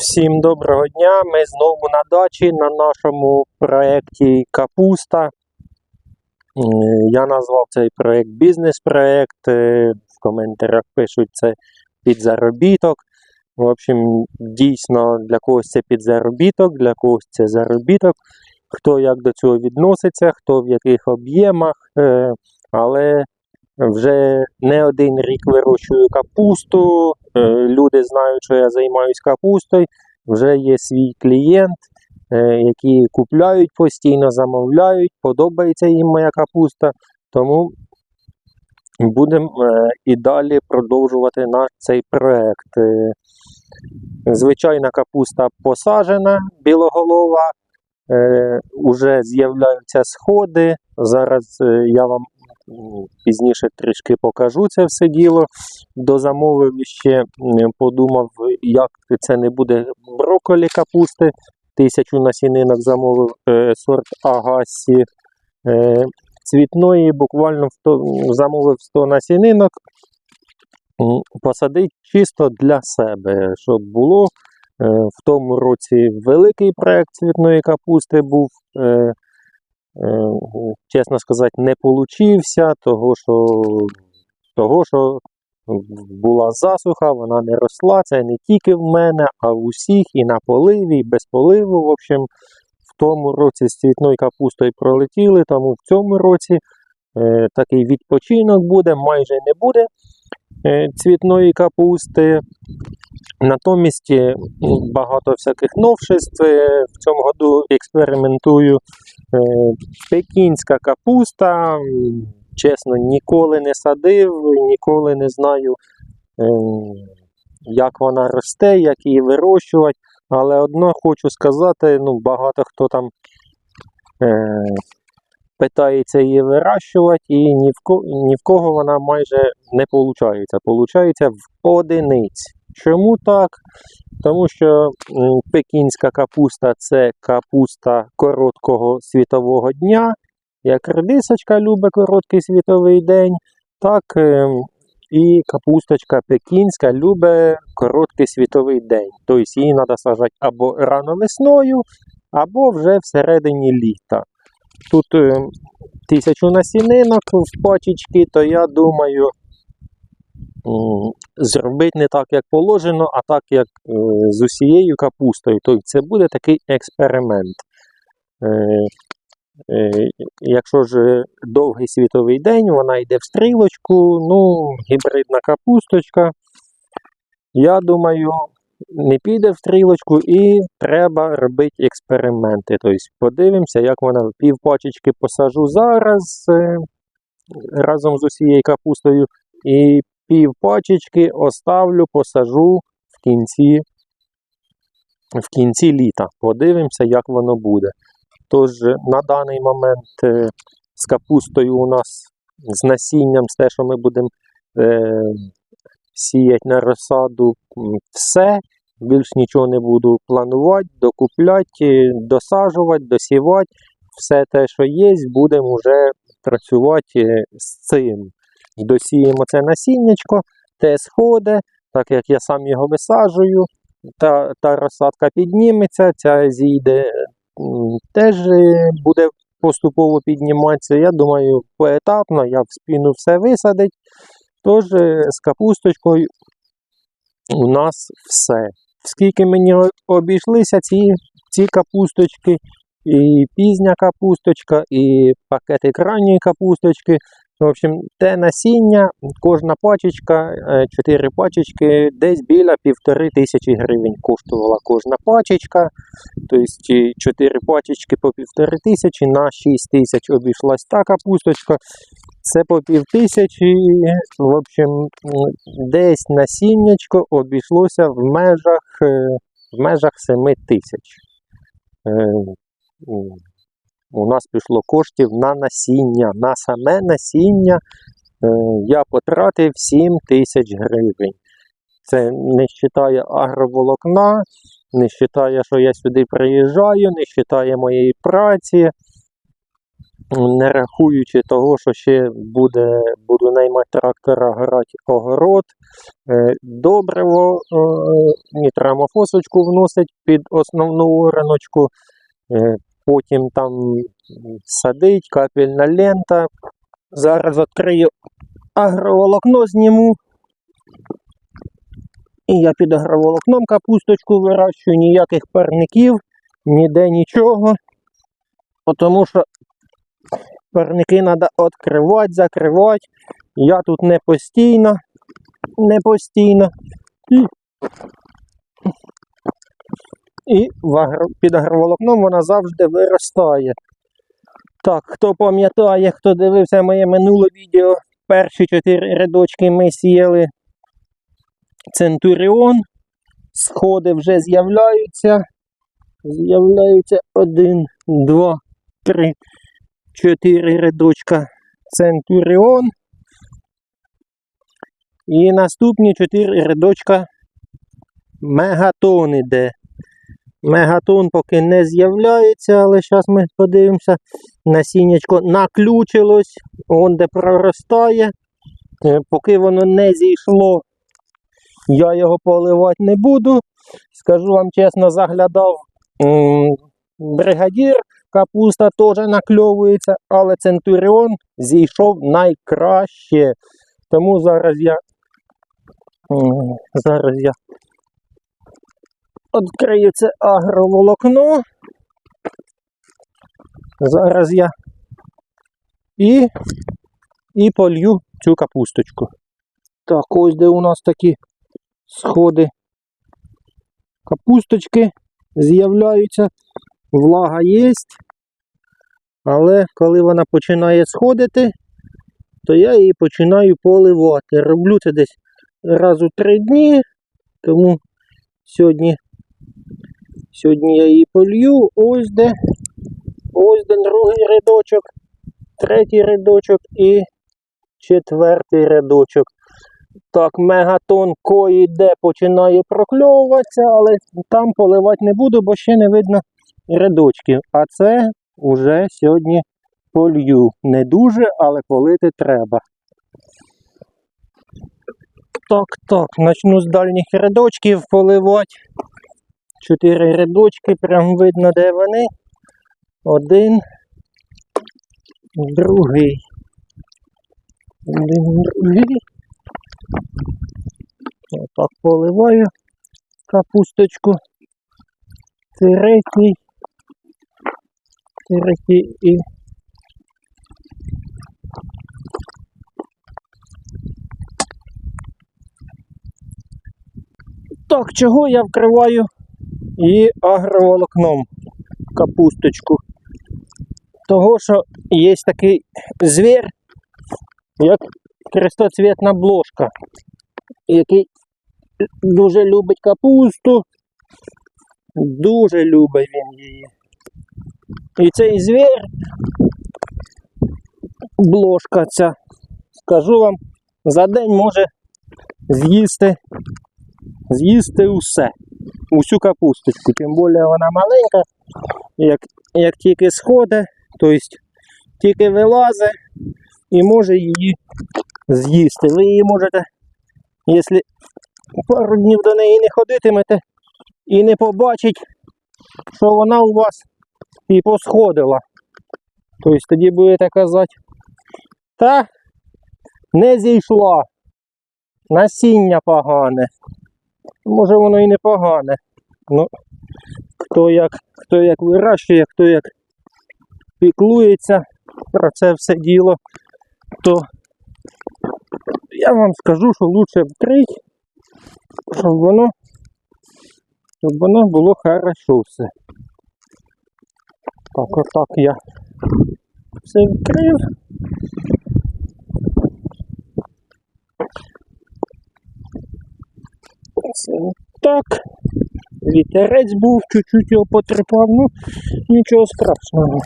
Всім доброго дня. Ми знову на дачі на нашому проєкті Капуста. Я назвав цей проєкт бізнес-проєкт. е, В коментарях пишуть це під заробіток. В общем, дійсно для когось це під заробіток, для когось це заробіток. Хто як до цього відноситься, хто в яких об'ємах. е, Але вже не один рік вирощую капусту. е, Люди знають, що я займаюся капустою. Вже є свій клієнт, е, які купляють постійно, замовляють, подобається їм моя капуста. Тому будемо е, і далі продовжувати наш цей проект. Звичайна капуста посаджена, білоголова. Уже з'являються сходи. Зараз я вам пізніше трішки покажу це все діло. Дозамовив ще, подумав, як це не буде брокколі капусти. Тисячу насінинок замовив е, сорт Агасі. Е, цвітної буквально замовив 100 насінинок. Посадить чисто для себе, щоб було. Е, В тому році великий проект цвітної капусти був. Е, Чесно сказати, не получився, того що, того, що була засуха, вона не росла. Це не тільки в мене, а в усіх, і на поливі, і без поливу. В общем, в тому році з цвітною капустою пролетіли, тому в цьому році е, такий відпочинок буде, майже не буде е, цвітної капусти. Натомість е, багато всяких новшеств. е, В цьому году експериментую. Е, Пекінська капуста. Чесно, ніколи не садив, ніколи не знаю, ем, як вона росте, як її вирощувати. Але одно хочу сказати: ну, багато хто там е, питається її вирощувати, і ні в, ко, ні в кого вона майже не виходить. Получається в одиниць. Чому так? Тому що пекінська капуста це капуста короткого світового дня. Як редисочка любить короткий світовий день, так ем, і капусточка пекінська любить короткий світовий день. Тобто її треба сажати або рано весною, або вже всередині літа. Тут ем, тисячу насінинок в пачечки, то я думаю, зробити не так, як положено, а так, як е, з усією капустою. Тобто це буде такий експеримент. Е, Е, Якщо ж е, довгий світовий день, вона йде в стрілочку, ну, гібридна капусточка. Я думаю, не піде в стрілочку і треба робити експерименти. Тобто подивимося, як вона пів пачечки посажу зараз е, разом з усією капустою. І пів пачечки оставлю, посажу в кінці, в кінці літа. Подивимося, як воно буде. Тож на даний момент е, з капустою у нас з насінням, з те, що ми будемо сіяти на розсаду, все. Більш нічого не буду планувати, докупляти, досаджувати, досівати. Все те, що є, будемо вже працювати з цим. Досіємо це насіннячко, те сходить, так як я сам його висаджую, та, та розсадка підніметься, ця зійде теж е, буде поступово підніматися. Я думаю, поетапно я в спину все висадить. Тож е, з капусточкою у нас все. Скільки мені обійшлися ці, ці капусточки, і пізня капусточка, і пакетик ранньої капусточки. В общем, те насіння, кожна пачечка, 4 пачечки, десь біля півтори тисячі гривень коштувала кожна пачечка. Тобто 4 пачечки по півтори тисячі на 6 тисяч обійшлась та капусточка. Це по пів тисячі. В общем, десь насіннячко обійшлося в межах, е, в межах 7 тисяч. Е, У нас пішло коштів на насіння. На саме насіння е, я потратив 7 тисяч гривень. Це не вважає агроволокна, не вважає, що я сюди приїжджаю, не вважає моєї праці. Не рахуючи того, що ще буде, буду наймати трактора грати огород, е, добриво, е, нітрамофосочку вносить під основну ораночку, е, потім там садить, капельна лента. Зараз відкрию агроволокно зніму. І я під агроволокном капусточку вирощую, ніяких парників, ніде нічого. Тому що парники треба відкривати, закривати. Я тут не постійно, не постійно. І, і під агроволокном вона завжди виростає. Так, хто пам'ятає, хто дивився моє минуле відео, перші чотири рядочки ми сіяли Центуріон. Сходи вже з'являються. З'являються один, два, три, чотири рядочка Центуріон. І наступні чотири рядочка Мегатон іде. Мегатон поки не з'являється, але зараз ми подивимося. Насіннячко наключилось, он де проростає. Е, Поки воно не зійшло, я його поливати не буду. Скажу вам чесно, заглядав бригадір, капуста теж накльовується, але Центуріон зійшов найкраще. Тому зараз я зараз я відкрию це агроволокно. Зараз я і, і полью цю капусточку. Так, ось де у нас такі сходи капусточки з'являються, влага є, але коли вона починає сходити, то я її починаю поливати. Роблю це десь раз у три дні, тому сьогодні, сьогодні я її полью. Ось де, ось де другий рядочок, третій рядочок і четвертий рядочок. Так, мегатон кої де починає прокльовуватися, але там поливати не буду, бо ще не видно рядочків. А це вже сьогодні полью. Не дуже, але полити треба. Так, так, почну з дальніх рядочків поливати. Чотири рядочки, прям видно, де вони. Один, другий. Один, другий. Отак поливаю капусточку. Третій. Третій і. Так, чого я вкриваю і агроволокном капусточку? Того, що є такий звір, як крестоцвітна блошка який дуже любить капусту. Дуже любить він її. І цей звір, блошка ця, скажу вам, за день може з'їсти з'їсти усе, усю капусточку. Тим більше вона маленька, як, як тільки сходить, тобто тільки вилазить і може її з'їсти. Ви її можете Якщо пару днів до неї не ходитимете і не побачить, що вона у вас і посходила. Тобто тоді будете казати, та не зійшла, насіння погане. Може воно і не погане. Ну, хто як, хто як вирощує, хто як піклується про це все діло, то я вам скажу, що лучше вкрити, щоб воно, щоб воно було хорошо все. Так, отак я все вкрив. Це так. Вітерець був, чуть-чуть його потрепав, ну нічого страшного.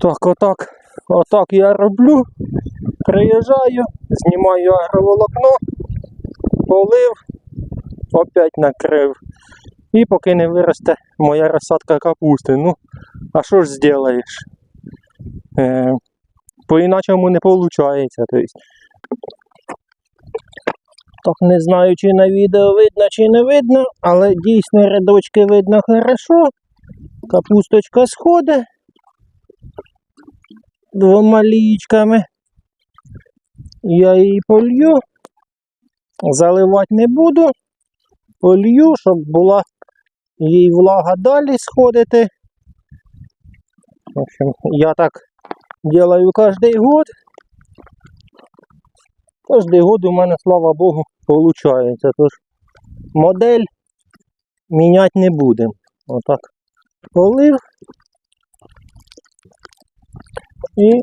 Так, отак. Отак я роблю. Приїжджаю, знімаю агроволокно, полив, опять накрив. І поки не виросте моя розсадка капусти. Ну, а що ж зробиш? Е, по-іначому не виходить. Так не знаю, чи на відео видно, чи не видно, але дійсно рядочки видно хорошо. Капусточка сходить двома лічками. Я її полью. Заливати не буду. Полью, щоб була їй влага далі сходити. В общем, я так делаю кожний год. Кожний год у мене, слава Богу, виходить. Тож модель міняти не будемо. Отак полив. І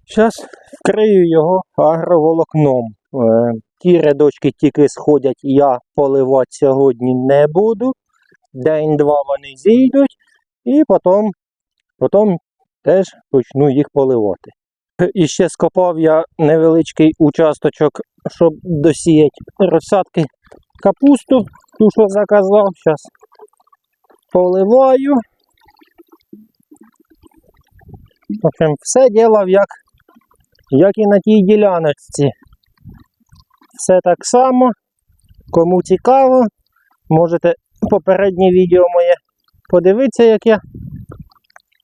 зараз вкрию його агроволокном. Ті рядочки тільки сходять, я поливати сьогодні не буду. День-два вони зійдуть, і потім, потім теж почну їх поливати. І ще скопав я невеличкий участочок, щоб досіяти розсадки капусту, ту, що заказав. Зараз поливаю. В общем, все ділав як як і на тій діляночці. Все так само. Кому цікаво, можете попереднє відео моє подивитися, як я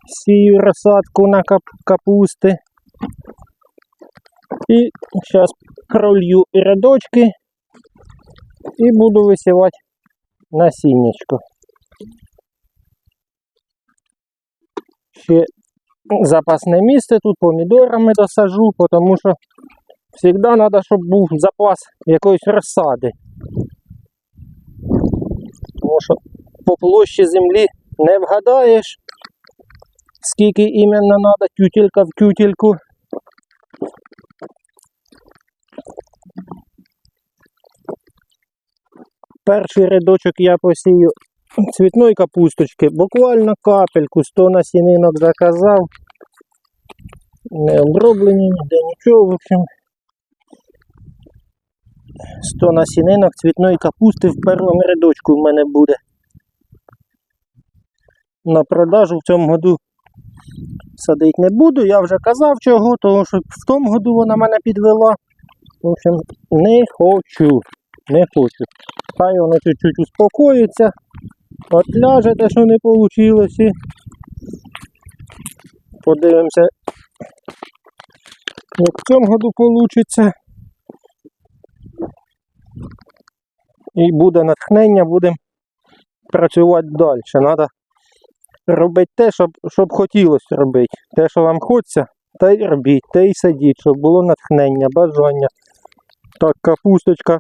сію розсадку на кап капусти. І зараз пролью рядочки і буду висівати насіннячко. Ще запасне місце тут помідорами досажу, тому що завжди треба, щоб був запас якоїсь розсади. Тому що по площі землі не вгадаєш, скільки іменно треба тютелька в тютельку. Перший рядочок я посію цвітної капусточки, буквально капельку, 100 насінинок заказав. Не оброблені, ніде нічого, в общем. 100 насінинок цвітної капусти в першому рядочку в мене буде. На продажу в цьому году садити не буду. Я вже казав чого, тому що в тому году вона мене підвела. В общем, не хочу. Не хочу. Хай воно чуть-чуть успокоїться. От ляже те, що не вийшло. Подивимося, як в цьому году вийде. І буде натхнення, будемо працювати далі. Треба робити те, щоб, щоб хотілося робити. Те, що вам хочеться, те й робіть, те й садіть, щоб було натхнення, бажання. Так, капусточка.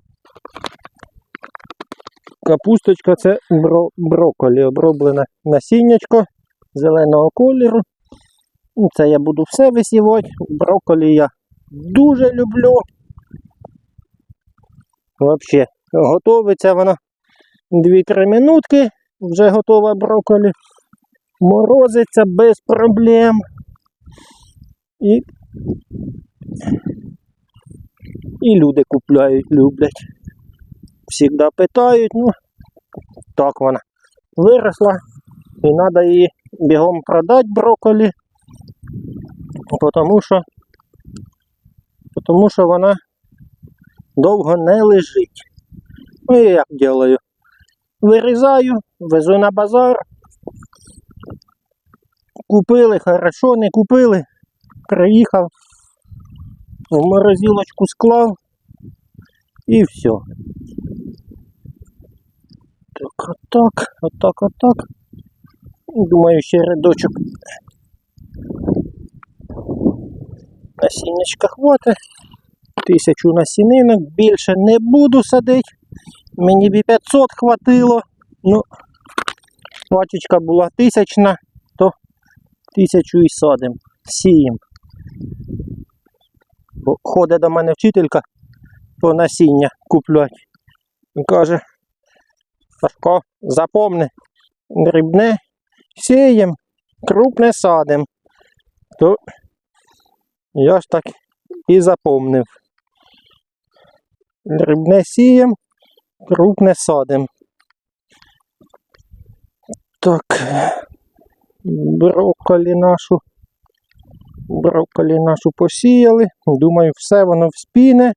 Капусточка це бро, брокколі, оброблене насіннячко зеленого кольору. Це я буду все висівати. Брокколі я дуже люблю. Взагалі, готовиться вона 2-3 минутки, вже готова брокколі. Морозиться без проблем. І, і люди купляють, люблять. Всігда питають, ну, так вона виросла. І треба її бігом продати брокколі, тому що, тому що вона довго не лежить. Ну і як делаю? Вирізаю, везу на базар. Купили, хорошо, не купили. Приїхав, в морозилочку склав і все. Так, отак, отак, отак. Думаю, ще рядочок насіннячка хватить. Тисячу насінинок, більше не буду садити. Мені б 500 хватило. Ну, пачечка була тисячна, то тисячу і садим. Сієм. Ходить до мене вчителька по насіння куплять. І каже, Сашко, запомни, дрібне сієм, крупне садим. То я ж так і запомнив. Дрібне сієм, Круг не садим. Так. Брокколі нашу. Брокколі нашу посіяли. Думаю, все воно вспіне.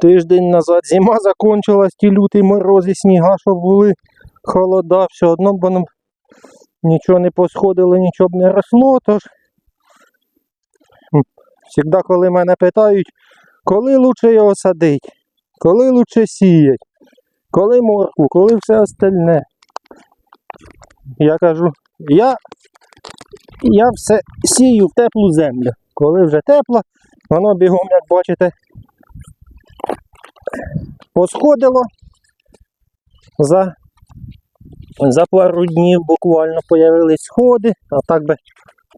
Тиждень назад зима закончилась, ті люті морози, сніга, що були, холода, все одно б воно нічого не посходило, нічого б не росло. Тож завжди, коли мене питають, коли лучше його садити, коли лучше сіять, коли моркву, коли все остальне. Я кажу, я, я все сію в теплу землю. Коли вже тепло, воно бігом, як бачите, посходило. За, за пару днів буквально появились сходи, а так би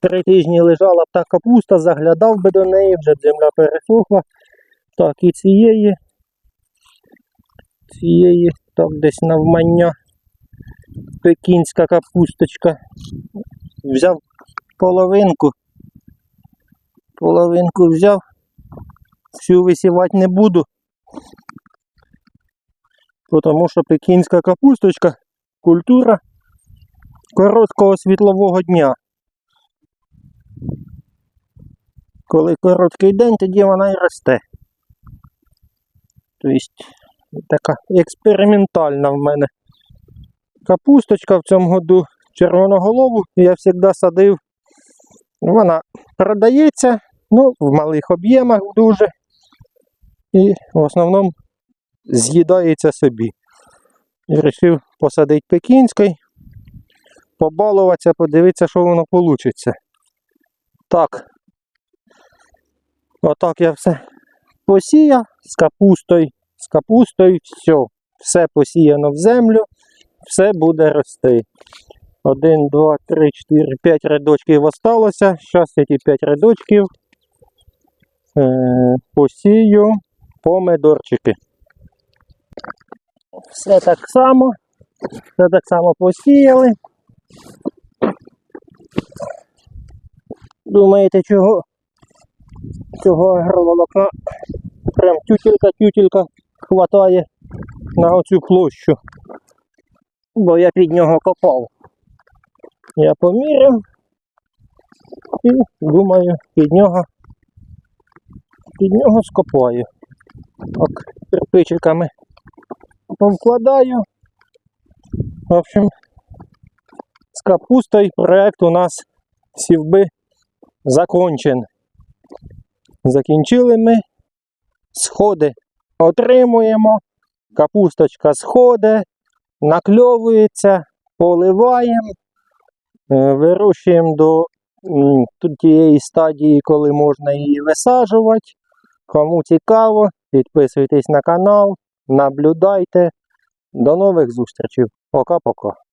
три тижні лежала б та капуста, заглядав би до неї, вже б земля пересохла. Так, і цієї, цієї, так, десь навмання пекінська капусточка. Взяв половинку. Половинку взяв. Всю висівати не буду. Тому що пекінська капусточка культура короткого світлового дня. Коли короткий день, тоді вона і росте. Тобто така експериментальна в мене капусточка в цьому году червоноголову. Я завжди садив. Вона продається, ну, в малих об'ємах дуже. І в основному з'їдається собі. І вирішив посадити пекінський, побалуватися, подивитися, що воно вийде. Так. Отак я все посіяв з капустою. З капустою все. Все посіяно в землю, все буде рости. Один, два, три, чотири, п'ять рядочків осталося. Зараз я ті п'ять рядочків е, посію помидорчики. Все так само. Все так само посіяли. Думаєте, чого? Цього агроволокна прям тютелька-тютелька хватає на оцю площу. Бо я під нього копав. Я поміряв і думаю, під нього під нього скопаю. Так, кирпичиками повкладаю. В общем, з капустою проект у нас сівби закончен. Закінчили ми сходи. Отримуємо, капусточка сходить, накльовується, поливаємо, вирушуємо вирощуємо до тієї стадії, коли можна її висаджувати. Кому цікаво, підписуйтесь на канал, наблюдайте. До нових зустрічей. Пока-пока.